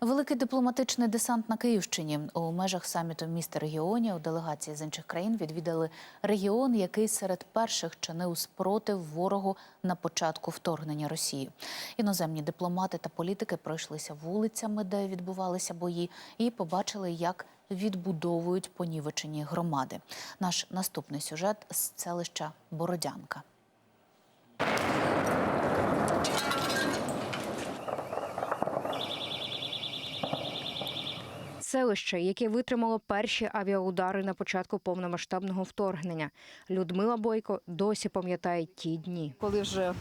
Великий дипломатичний десант на Київщині у межах саміту міст регіонів делегації з інших країн відвідали регіон, який серед перших чинив спротив ворогу на початку вторгнення Росії. Іноземні дипломати та політики пройшлися вулицями, де відбувалися бої, і побачили, як відбудовують понівечені громади. Наш наступний сюжет з селища Бородянка. Селище, яке витримало перші авіаудари на початку повномасштабного вторгнення. Людмила Бойко досі пам'ятає ті дні. Коли вже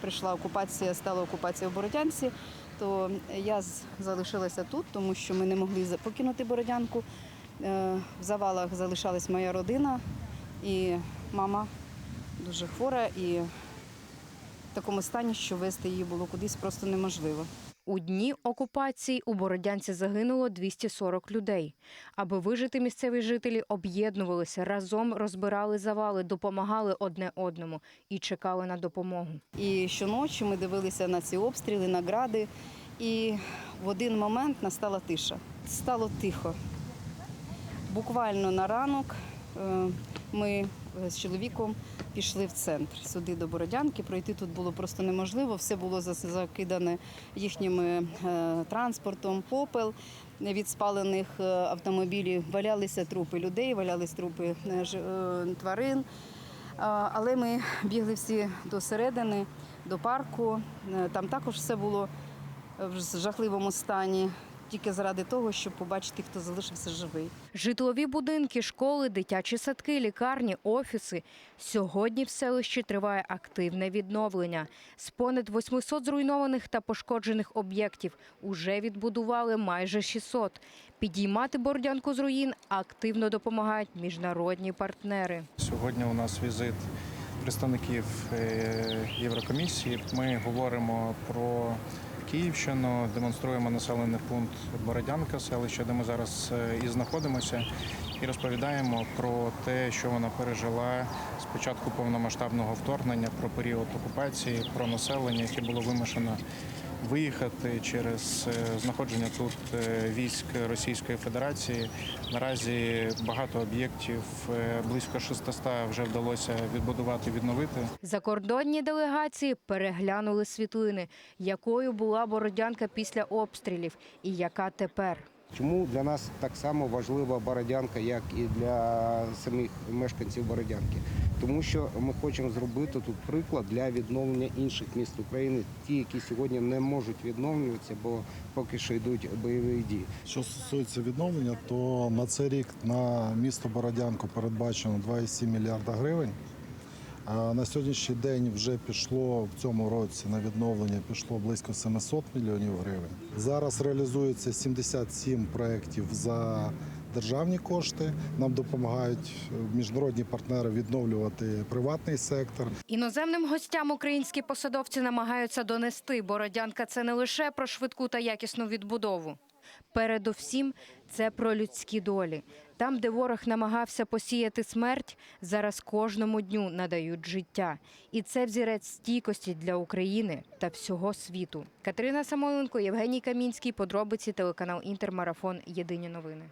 прийшла окупація, стала окупація в Бородянці, то я залишилася тут, тому що ми не могли покинути Бородянку. Е, В завалах залишалась моя родина і мама дуже хвора, і в такому стані, що вести її було кудись просто неможливо. У дні окупації у Бородянці загинуло 240 людей. Аби вижити, місцеві жителі об'єднувалися, разом розбирали завали, допомагали одне одному і чекали на допомогу. І щоночі ми дивилися на ці обстріли, на гради, і в один момент настала тиша. Стало тихо. Буквально на ранок е, ми е, з чоловіком пішли в центр сюди до Бородянки. Пройти тут було просто неможливо. Все було закидане їхнім е, транспортом. Попел від спалених е, автомобілів валялися трупи людей, валялись трупи тварин. Але ми бігли всі до середини, до парку. Там також все було в жахливому стані, тільки заради того, щоб побачити, хто залишився живий. Житлові будинки, школи, дитячі садки, лікарні, офіси. Сьогодні в селищі триває активне відновлення. З понад 800 зруйнованих та пошкоджених об'єктів уже відбудували майже 600. Підіймати бордянку з руїн активно допомагають міжнародні партнери. Сьогодні у нас візит представників е, Єврокомісії. Ми говоримо про Київщину, демонструємо населений пункт Бородянка, селище, де ми зараз е, і знаходимося, і розповідаємо про те, що вона пережила з початку повномасштабного вторгнення, про період окупації, про населення, яке було вимушено виїхати через е, знаходження тут е, військ Російської Федерації. Наразі багато об'єктів, е, близько 600 вже вдалося відбудувати, відновити. Закордонні делегації переглянули світлини, якою була Бородянка після обстрілів і яка тепер. Чому для нас так само важлива Бородянка, як і для самих мешканців Бородянки? Тому що ми хочемо зробити тут приклад для відновлення інших міст України, ті, які сьогодні не можуть відновлюватися, бо поки що йдуть бойові дії. Що стосується відновлення, то на цей рік на місто Бородянку передбачено 2,7 мільярда гривень. На сьогоднішній день вже пішло в цьому році на відновлення пішло близько 700 мільйонів гривень. Зараз реалізується 77 проєктів за державні кошти. Нам допомагають міжнародні партнери відновлювати приватний сектор. Іноземним гостям українські посадовці намагаються донести. Бородянка це не лише про швидку та якісну відбудову. Передовсім це про людські долі. Там, де ворог намагався посіяти смерть, зараз кожному дню надають життя. І це взірець стійкості для України та всього світу. Катерина Самойленко, Євгеній Камінський. Подробиці телеканал Інтермарафон. Єдині новини.